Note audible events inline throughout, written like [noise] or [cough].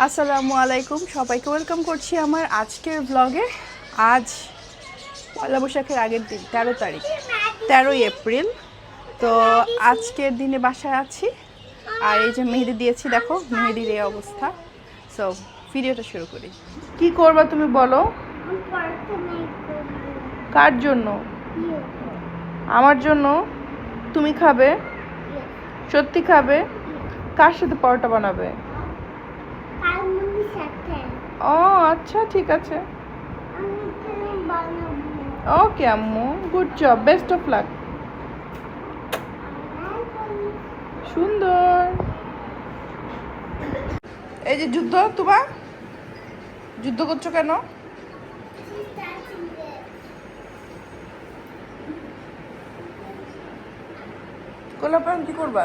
আসসালামু আলাইকুম। সবাইকে ওয়েলকাম করছি আমার আজকের ব্লগে আজ পয়লা বৈশাখের আগের দিন, তেরো তারিখ, তেরোই এপ্রিল। তো আজকের দিনে বাসায় আছি। আর এই যে মেহেদি দিয়েছি, দেখো মেহেদির এই অবস্থা। সো ভিডিওটা শুরু করি। কি করবা তুমি বলো? কার জন্য? আমার জন্য? তুমি খাবে? সত্যি খাবে? কার সাথে পরোটা বানাবে? ও আচ্ছা ঠিক আছে। ওকে আম্মু, good job, best of luck. সুন্দর। এই যে যুদ্ধ তোমার যুদ্ধ করছ কেন? গোলাপান কি করবা?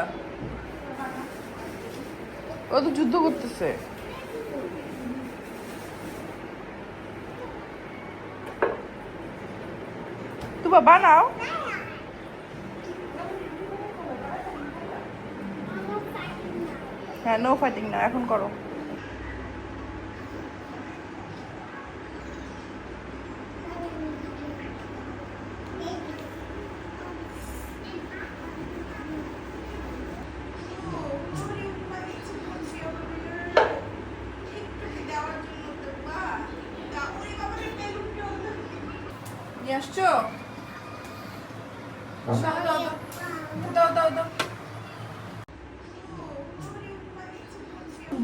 ও তো যুদ্ধ করতেছে। তুবা বানাও হ্যাঁ নো ফাইটিং না এখন করো নিয়ে আসছো দাও দাও দাও দাও দাও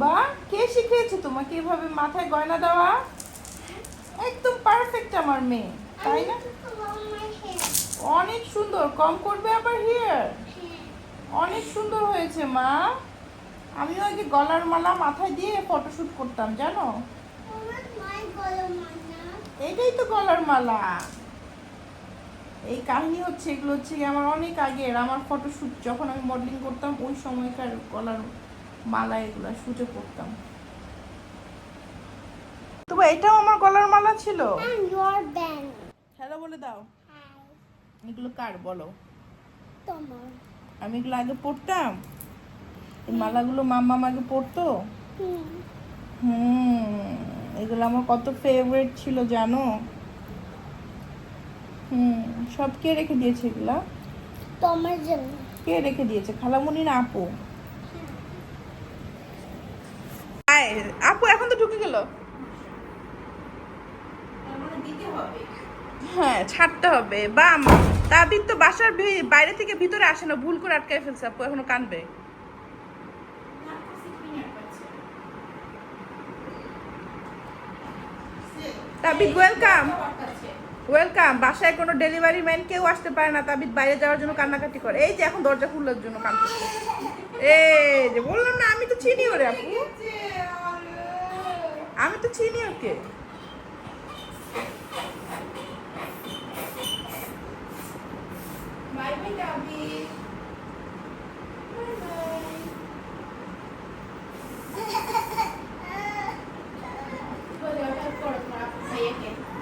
বা কে শিখিয়েছে তোমাকে এভাবে মাথায় গয়না দেওয়া? একদম পারফেক্ট আমার মেয়ে তাই না? অনেক সুন্দর কম করবে আবার হিয়ার অনেক সুন্দর হয়েছে মা। আমিও আগে গলার মালা মাথায় দিয়ে ফটোশুট করতাম জানো? এটাই তো গলার মালা। এই কাহিনী হচ্ছে এগুলো হচ্ছে কি আমার অনেক আগের। আমার ফটোশুট যখন আমি মডেলিং করতাম ওই সময়কার গলার মালা এগুলো সুযোগ করতাম তবে এটাও আমার গলার মালা ছিল? হ্যালো বলে দাও। এগুলো কার বলো? আমি এগুলো আগে পড়তাম? এই মালাগুলো মাম্মা আগে পড়তো? হুম। এগুলো আমার কত ফেভারিট ছিল জানো? হুম সব কে রেখে দিয়েছে এগুলা? তোমার জন্য। কে রেখে দিয়েছে? খালামুনি না আপু? আপু এখন তো ঢুকে গেল। হ্যাঁ ছাড়তে হবে। বা তাবিদ তো বাসার বাইরে থেকে ভিতরে আসে না ভুল করে আটকায় ফেলছে আপু এখনও কানবে। তাবিদ ওয়েলকাম ওয়েলকাম বাসায় কোনো ডেলিভারি ম্যান কেউ আসতে পারে না তাবিদ বাইরে যাওয়ার জন্য কান্নাকাটি করে। এই যে এখন দরজা খুলবার জন্য কান্দতেছে এই যে বললাম না আমি তো চিনি ওরে আপু। আমি তো চিনি ওকে।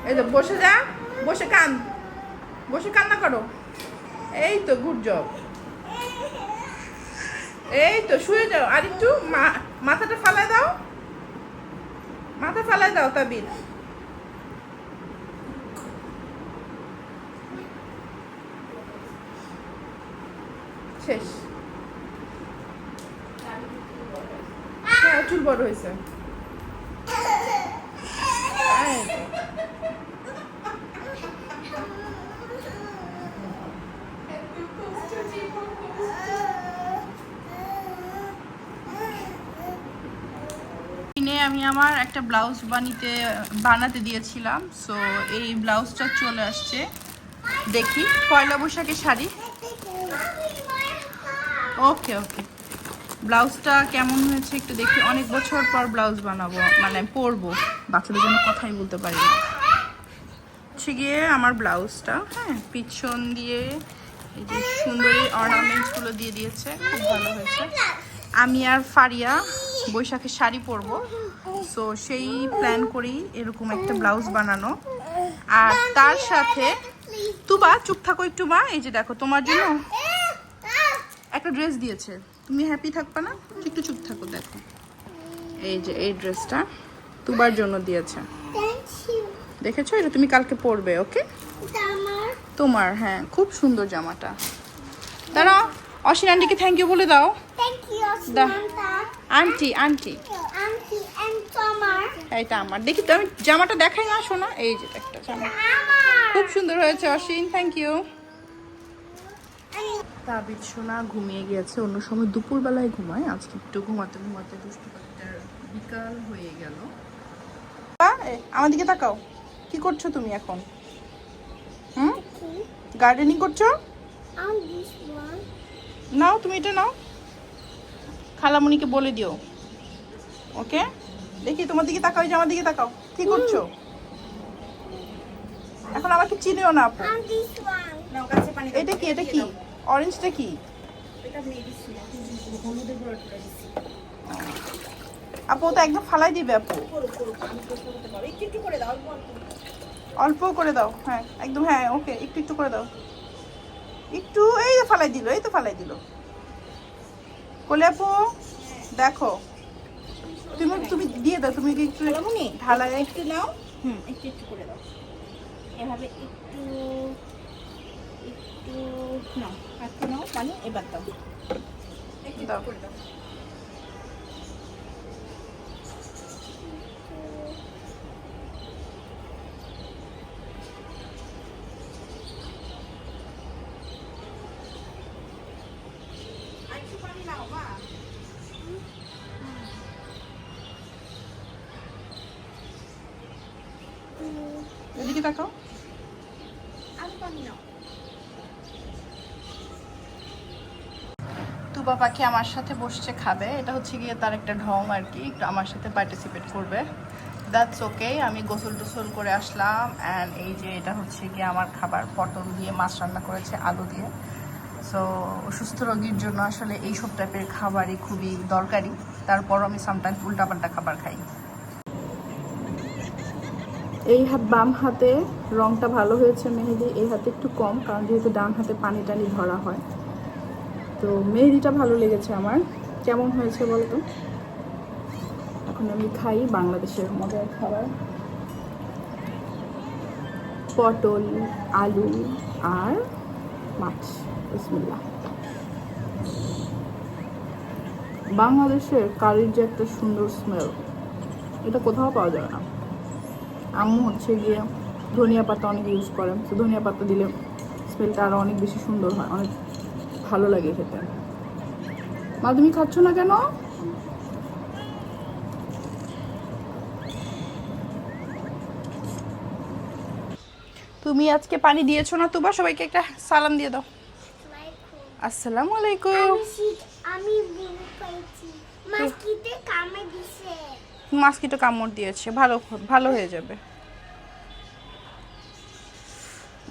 এই তো বসে যা। বসে কান। বসে কান্না করো। এই তো গুড জব এই তো শুয়ে যাও। আর একটু মাথাটা ফালাই দাও। মাথা ফালাই দাও তাবিদ শেষ। হ্যাঁ চুল বড় হয়েছে। [laughs] আমি আমার একটা ব্লাউজ বানিতে, বানাতে দিয়েছিলাম। সো এই ব্লাউজটা চলে আসছে। দেখি, পয়লা বৈশাখের শাড়ি। ওকে ওকে ব্লাউজটা কেমন হয়েছে একটু দেখি। অনেক বছর পর ব্লাউজ বানাবো মানে পরবো। বাচ্চাদের জন্য কথাই বলতে পারি না। হচ্ছে গিয়ে আমার ব্লাউজটা হ্যাঁ পিছন দিয়ে এই যে সুন্দরী অর্নামেন্টসগুলো দিয়ে দিয়েছে, খুব ভালো হয়েছে। আমি আর ফারিয়া বৈশাখের শাড়ি পরবো। সো সেই প্ল্যান করেই এরকম একটা ব্লাউজ বানানো। আর তার সাথে তুবা চুপ থাকো একটু মা। এই যে দেখো তোমার জন্য একটা ড্রেস দিয়েছে। তুমি হ্যাপি থাকবে না? একটু চুপ থাকো দেখো। এই যে এই ড্রেসটা তুবার জন্য দিয়েছে। দেখেছ? এটা তুমি কালকে পরবে ওকে তোমার হ্যাঁ খুব সুন্দর জামাটা। দাঁড়াও অসিন আন্টিকে থ্যাংক ইউ বলে দাও। আন্টি আন্টি এইটা আমার। দেখি তো আমি জামাটা দেখাই না শোনা। এই যে একটা জামা। খুব সুন্দর হয়েছে অসিন থ্যাংক ইউ তাবিদ সোনা ঘুমিয়ে গিয়েছে অন্য সময় দুপুরবেলায় ঘুমায় আজকে একটু ঘুমাতে ঘুমাতে দুষ্টু পাখিটার বিকাল হয়ে গেল। আমার দিকে তাকাও। কি করছ তুমি এখন? হুম? গার্ডেনিং করছ. নাও তুমি এটা নাও। খালামণিকে বলে দিও। ওকে? দেখি তোমার দিকে তাকাও আমার দিকে তাকাও। কি করছ? এখন আমাকে চিনেও না. এটা কি? এটা কি? অরেঞ্জটা কি? আপু ও। তো একদম ফালাই দিবে আপু। অল্প করে দাও হ্যাঁ একদম হ্যাঁ ওকে একটু একটু করে দাও। একটু এই তো ফালাই দিল এই তো ফালাই দিল। কোলে আপু দেখো। তুমি তুমি দিয়ে দাও তুমি কি একটু ঢালা একটু নাও হুম একটু একটু করে দাও। এভাবে একটু একটু নাও একটু নাও পানি এবার দাও। একটু দাও। করে দাও। এদিকে তাকাও। তুবা পাখি আমার সাথে বসছে খাবে। এটা হচ্ছে গিয়ে তার একটা ঢং আর কি। একটু আমার সাথে পার্টিসিপেট করবে। দ্যাটস ওকে আমি গোসল টোসল করে আসলাম। অ্যান্ড এই যে এটা হচ্ছে গিয়ে আমার খাবার। পটল দিয়ে মাছ রান্না করেছে আলু দিয়ে। সো অসুস্থ রোগীর জন্য আসলে এইসব টাইপের খাবারই খুবই দরকারি। তারপরও আমি সামটাইমস উল্টাপাল্টা খাবার খাই। এই হাত বাম হাতে রংটা ভালো হয়েছে মেহেদি, এই হাতে একটু কম, কারণ যেহেতু ডান হাতে পানি টানি ধরা হয়। তো মেহেদিটা ভালো লেগেছে আমার। কেমন হয়েছে বলতো? এখন আমি খাই বাংলাদেশের মজার খাবার। পটল, আলু আর মাছ। বাংলাদেশের কারির যে একটা সুন্দর স্মেল এটা কোথাও পাওয়া যায় না। আম্মু হচ্ছে গিয়ে ধনিয়া পাতা অনেক ইউজ করেন তো ধনিয়া পাতা দিলে স্মেলটা আরও অনেক বেশি সুন্দর হয় অনেক ভালো লাগে খেতে। মা তুমি খাচ্ছ না কেন? তুমি আজকে পানি দিয়েছ না তুবা সবাইকে একটা সালাম দিয়ে দাও। আসসালামু আলাইকুম। আমি মাস্কিতে কামে দিছে। মাস্কিটো কামড় দিয়েছে ভালো ভালো হয়ে যাবে।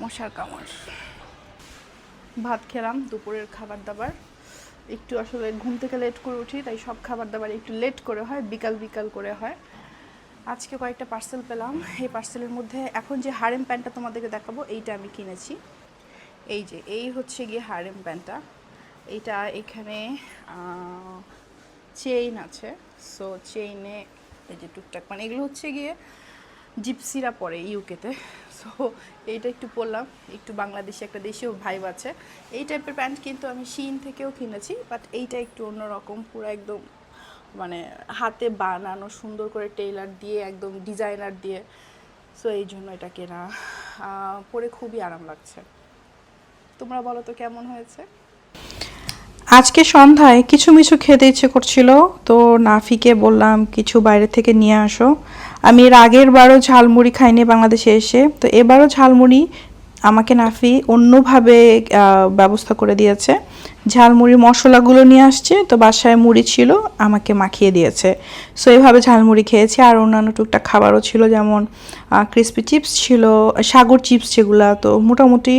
মশার কামড়। ভাত খেলাম দুপুরের খাবার দাবার। একটু আসলে ঘুম থেকে লেট করে উঠি তাই সব খাবার দাবার একটু লেট করে হয় বিকাল বিকাল করে হয়। আজকে কয়েকটা পার্সেল পেলাম। এই পার্সেলের মধ্যে এখন যে হারেম প্যান্টটা তোমাদেরকে দেখাবো এইটা আমি কিনেছি। এই যে, এই হচ্ছে গিয়ে হারেম প্যান্টটা। এইটা এখানে চেইন আছে। সো, চেইনে এই যে টুকটাক মানে এগুলো হচ্ছে গিয়ে জিপসিরা পরে ইউকেতে। সো, এইটা একটু পরলাম। একটু বাংলাদেশি একটা দেশীয় ভাইব আছে। এই টাইপের প্যান্ট কিন্তু আমি শিন থেকেও কিনেছি বাট এইটা একটু অন্যরকম, পুরো একদম মানে হাতে বানানো, সুন্দর করে টেইলার দিয়ে, একদম ডিজাইনার দিয়ে। সো, এই জন্য এটা কেনা। পরে খুবই আরাম লাগছে। তোমরা বলো তো কেমন হয়েছে? আজকে সন্ধ্যায় কিছু মিছু খেতে ইচ্ছে করছিল, তো নাফিকে বললাম, কিছু বাইরে থেকে নিয়ে আসো। আমি এর আগের বারও ঝালমুড়ি খাইনি বাংলাদেশে এসে, তো এবারও ঝালমুড়ি আমাকে নাফি অন্যভাবে ব্যবস্থা করে দিয়েছে। ঝালমুড়ির মশলাগুলো নিয়ে আসছে, তো বাসায় মুড়ি ছিল, আমাকে মাখিয়ে দিয়েছে। সো এইভাবে ঝালমুড়ি খেয়েছি, আর অন্যান্য টুকটাক খাবারও ছিল, যেমন ক্রিসপি চিপস ছিল, সাগর চিপস যেগুলা, তো মোটামুটি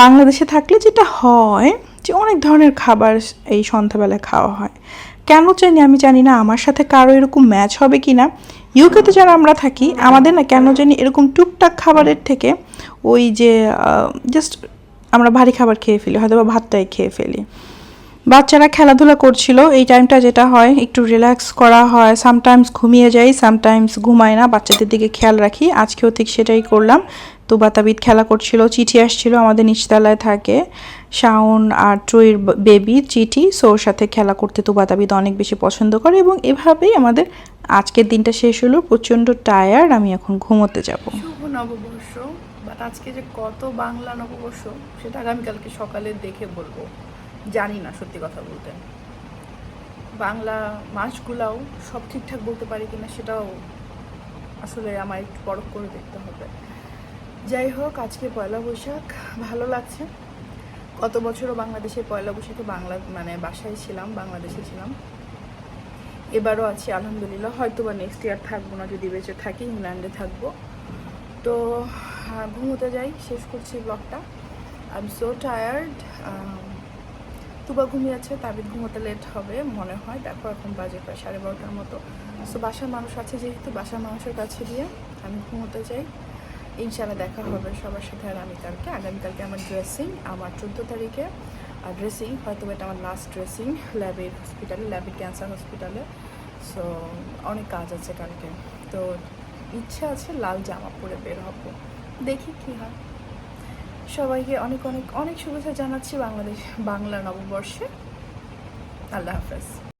বাংলাদেশে থাকলে যেটা হয় যে অনেক ধরনের খাবার এই সন্ধ্যাবেলায় খাওয়া হয়। কেন জানি আমি জানি না আমার সাথে কারও এরকম ম্যাচ হবে কি না। ইউকেতে যারা আমরা থাকি, আমাদের না কেন জানি এরকম টুকটাক খাবারের থেকে ওই যে জাস্ট আমরা ভারী খাবার খেয়ে ফেলি, হয়তো বা ভাতটাই খেয়ে ফেলি। বাচ্চারা খেলাধুলা করছিল, এই টাইমটা যেটা হয়, একটু রিল্যাক্স করা হয়। সামটাইমস ঘুমিয়ে যাই সামটাইমস ঘুমাই না, বাচ্চাদের দিকে খেয়াল রাখি। আজকেও ঠিক সেটাই করলাম। তো বাতাবিদ খেলা করছিল, চিঠি আসছিল, আমাদের নিচতলায় থাকে। শাওন আর ট্রুইর বেবি চিঠি, সো ওর সাথে খেলা করতে তো বাতাবিদ অনেক বেশি পছন্দ করে এবং এভাবেই আমাদের আজকের দিনটা শেষ হলো। প্রচণ্ড টায়ার্ড আমি এখন ঘুমোতে যাব। শুভ নববর্ষ বাট আজকে যে কত বাংলা নববর্ষ, সেটা আগামীকালকে সকালে দেখে বলব। জানি না সত্যি কথা বলতে। বাংলা মাসগুলাও সব ঠিকঠাক বলতে পারি কিনা, সেটাও আসলে আমার একটু পরখ করে দেখতে হবে। যাই হোক আজকে পয়লা বৈশাখ। ভালো লাগছে। গত বছরও বাংলাদেশে পয়লা বৈশাখে বাংলা মানে বাসায় ছিলাম, বাংলাদেশে ছিলাম। এবারও আছি, আলহামদুলিল্লাহ। হয়তো বা নেক্সট ইয়ার থাকব না, যদি বেঁচে থাকি, ইংল্যান্ডে থাকব। তো ঘুমোতে যাই, শেষ করছি ব্লগটা I am so tired Tuba ঘুমিয়েছে তাবিদ ঘুমোতে লেট হবে, মনে হয়। দেখো, এখন বাজে প্রায় সাড়ে বারোটার মতো। সো বাসার মানুষ আছে যেহেতু, বাসার মানুষের কাছে দিয়ে আমি ঘুমোতে যাই। ইনশাল্লাহ দেখা হবে সবার সাথে আগামীকালকে আগামীকালকে আমার ড্রেসিং আমার চোদ্দ তারিখে। আর ড্রেসিং হয়তো এটা আমার লাস্ট ড্রেসিং ল্যাবের হসপিটালে ল্যাবের ক্যান্সার হসপিটালে সো অনেক কাজ আছে কালকে। তো, ইচ্ছা আছে লাল জামা পরে বের হব। দেখি কি হয়। সবাইকে অনেক অনেক অনেক শুভেচ্ছা জানাচ্ছি বাংলাদেশ, বাংলা নববর্ষে। আল্লাহ হাফেজ।